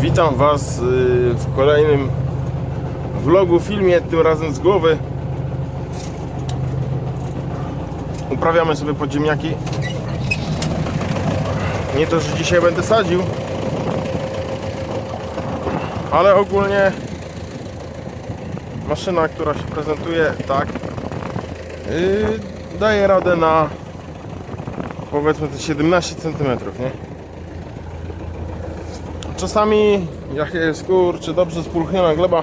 Witam Was y, w kolejnym vlogu, filmie, tym razem z głowy. Uprawiamy sobie podziemniaki. Nie to, że dzisiaj będę sadził, ale ogólnie maszyna, która się prezentuje tak, yy, daje radę na powiedzmy te 17 cm, nie? Czasami jak jest kurczę dobrze spulchniona gleba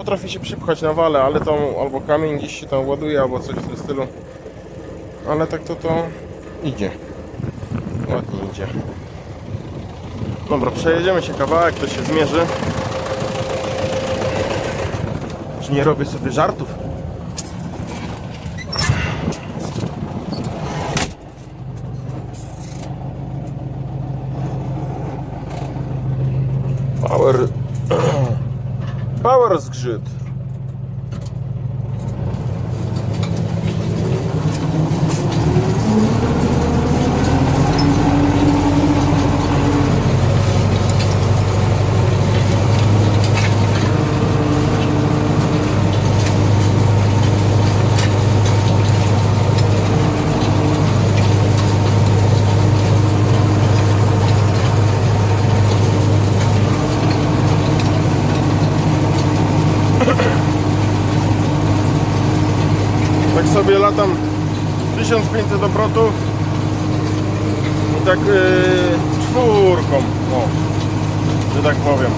potrafi się przypchać na wale, ale to albo kamień gdzieś się tam ładuje, albo coś w tym stylu. Ale tak to to idzie. Ładnie idzie. Dobra, przejedziemy się kawałek, to się zmierzy. Czy nie robię sobie żartów? Power... Power zgrzyt. Latam 1500 obrotów i tak yy, czwórką, o, że tak powiem.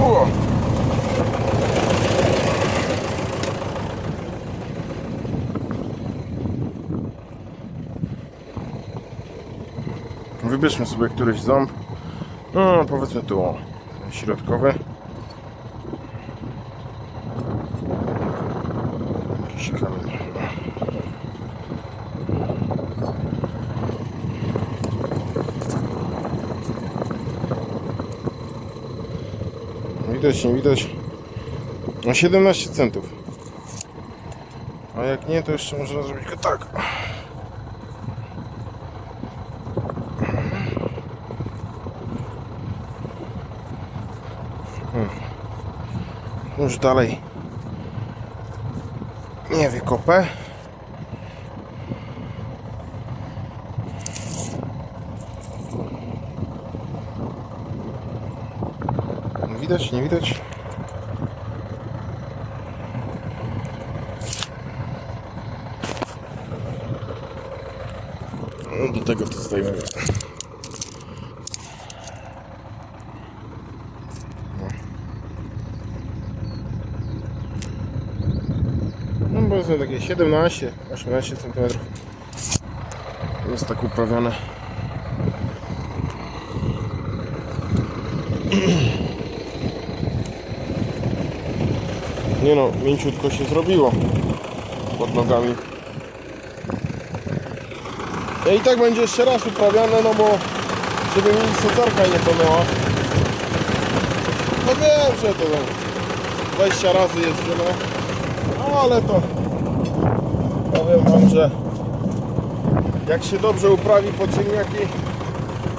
O! Wybierzmy sobie któryś ząb. No, powiedzmy tu o, środkowy. Jakiś kamień. Widać, nie widać. No 17 centów. A jak nie, to jeszcze można zrobić go tak. Już dalej nie wykopę. Widać, nie widać? No, Do tego to zdejmujemy. Powiedzmy takie 17, 18 cm. Jest tak uprawione. Nie no, mięciutko się zrobiło pod nogami. No i tak będzie jeszcze raz uprawiane, no bo żeby mi socarka nie tonęła. No wiem, że to tam 20 razy jeździmy, no ale to powiem wam, że jak się dobrze uprawi podziemniaki,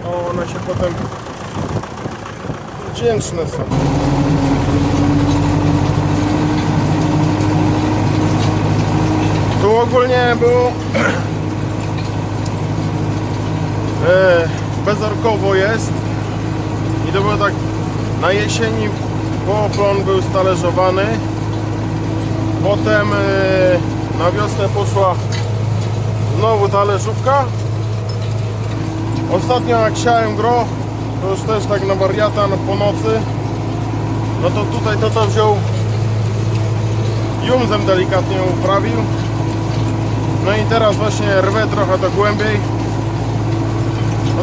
to one się potem wdzięczne są. Tu ogólnie było e, bezorkowo jest i to było tak na jesieni poplon był stależowany Potem yy, na wiosnę poszła znowu talerzówka. Ostatnio jak siałem gro, to już też tak na wariata no, po nocy. No to tutaj to wziął jumzem delikatnie uprawił. No i teraz właśnie rwę trochę to głębiej.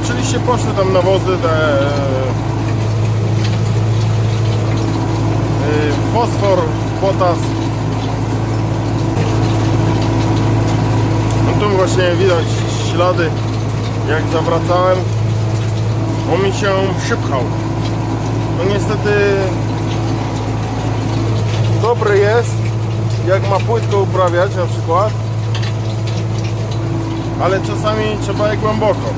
Oczywiście poszły tam nawozy te yy, fosfor, potas. No tu właśnie widać ślady jak zawracałem. On mi się przypchał. No niestety dobry jest jak ma płytko uprawiać na przykład ale czasami trzeba je głęboko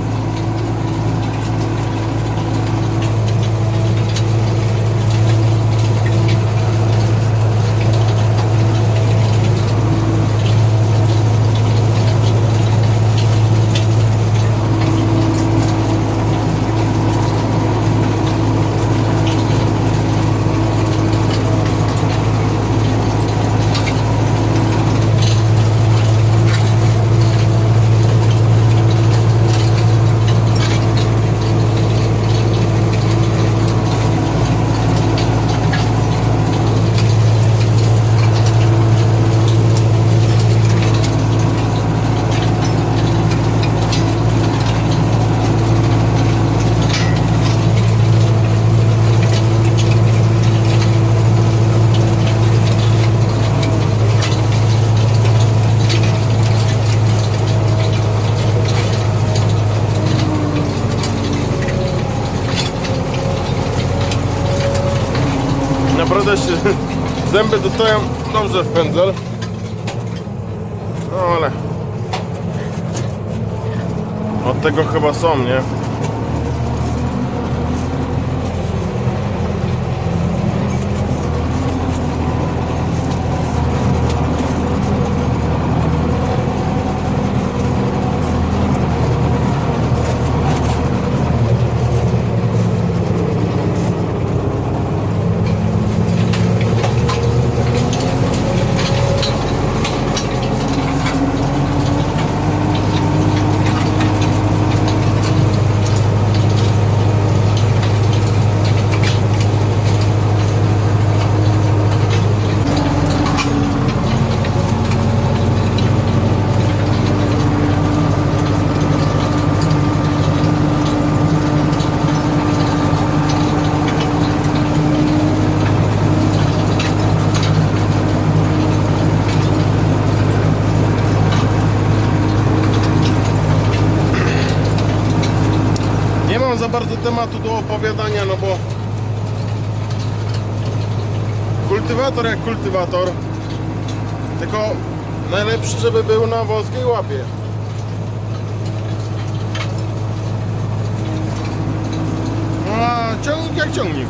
Naprawdę się zęby dostają dobrze w pędzel. No ale od tego chyba są, nie? Bardzo tematu do opowiadania, no bo kultywator jak kultywator, tylko najlepszy, żeby był na wąskiej łapie. No, A ciągnik jak ciągnik.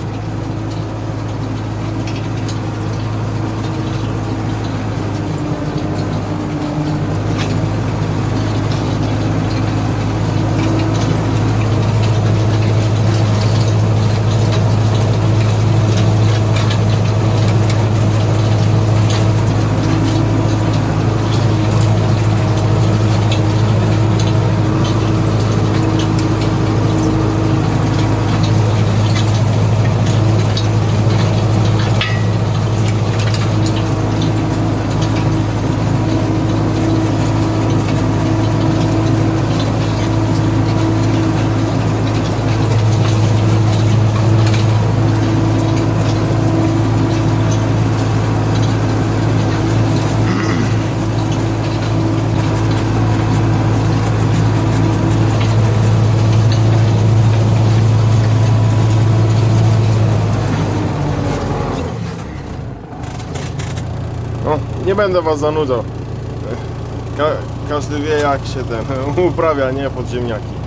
No, nie będę was zanudzał. Ka każdy wie jak się ten uprawia, nie? Podziemniaki.